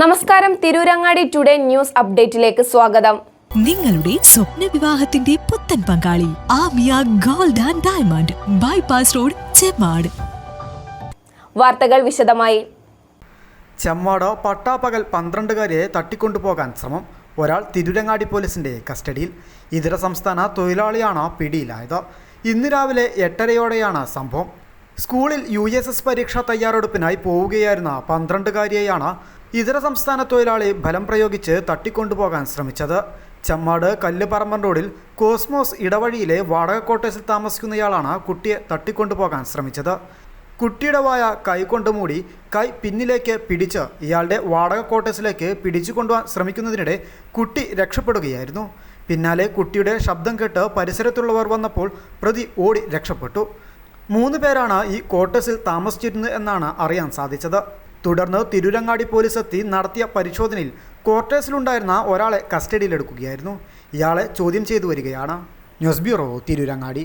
നമസ്കാരം. Tirurangadi today news അപ്ഡേറ്റിലേക്ക് സ്വാഗതം. നിങ്ങളുടെ സ്വപ്ന വിവാഹത്തിന്റെ പുത്തൻ പങ്കാളി Amiya gold and diamond bypass road Chemmad. വാർത്തകൾ വിശദമായി. ചെമ്മാട് പട്ടാപ്പകൽ പന്ത്രണ്ടുകാരിയെ തട്ടിക്കൊണ്ടുപോകാൻ ശ്രമം ഒരാൾ തിരുരങ്ങാടി പോലീസിന്റെ കസ്റ്റഡിയിൽ. ഇതര സംസ്ഥാന തൊഴിലാളിയാണ് പിടിയിലായത്. ഇന്ന് രാവിലെ എട്ടരയോടെയാണ് സംഭവം. സ്കൂളിൽ യു എസ് എസ് പരീക്ഷാ തയ്യാറെടുപ്പിനായി പോവുകയായിരുന്ന പന്ത്രണ്ടുകാരിയെയാണ് ഇതര സംസ്ഥാന തൊഴിലാളി ബലം പ്രയോഗിച്ച് തട്ടിക്കൊണ്ടുപോകാൻ ശ്രമിച്ചത്. ചെമ്മാട് കല്ലുപറമ്പൻ റോഡിൽ കോസ്മോസ് ഇടവഴിയിലെ വാടക ക്വാർട്ടേഴ്സിൽ താമസിക്കുന്നയാളാണ് കുട്ടിയെ തട്ടിക്കൊണ്ടുപോകാൻ ശ്രമിച്ചത്. കുട്ടിയുടെ വായ കൈകൊണ്ട് മൂടി കൈ പിന്നിലേക്ക് പിടിച്ച് ഇയാളുടെ വാടക ക്വാർട്ടേഴ്സിലേക്ക് പിടിച്ചു കൊണ്ടുപോകാൻ ശ്രമിക്കുന്നതിനിടെ കുട്ടി രക്ഷപ്പെടുകയായിരുന്നു. പിന്നാലെ കുട്ടിയുടെ ശബ്ദം കേട്ട് പരിസരത്തുള്ളവർ വന്നപ്പോൾ പ്രതി ഓടി രക്ഷപ്പെട്ടു. മൂന്ന് പേരാണ് ഈ ക്വാർട്ടേഴ്സിൽ താമസിച്ചിരുന്നത് എന്നാണ് അറിയാൻ സാധിച്ചത്. തുടർന്ന് തിരുരങ്ങാടി പോലീസ് എത്തി നടത്തിയ പരിശോധനയിൽ ക്വാർട്ടേഴ്സിലുണ്ടായിരുന്ന ഒരാളെ കസ്റ്റഡിയിലെടുക്കുകയായിരുന്നു. ഇയാളെ ചോദ്യം ചെയ്തു വരികയാണ്. News bureau Tirurangadi.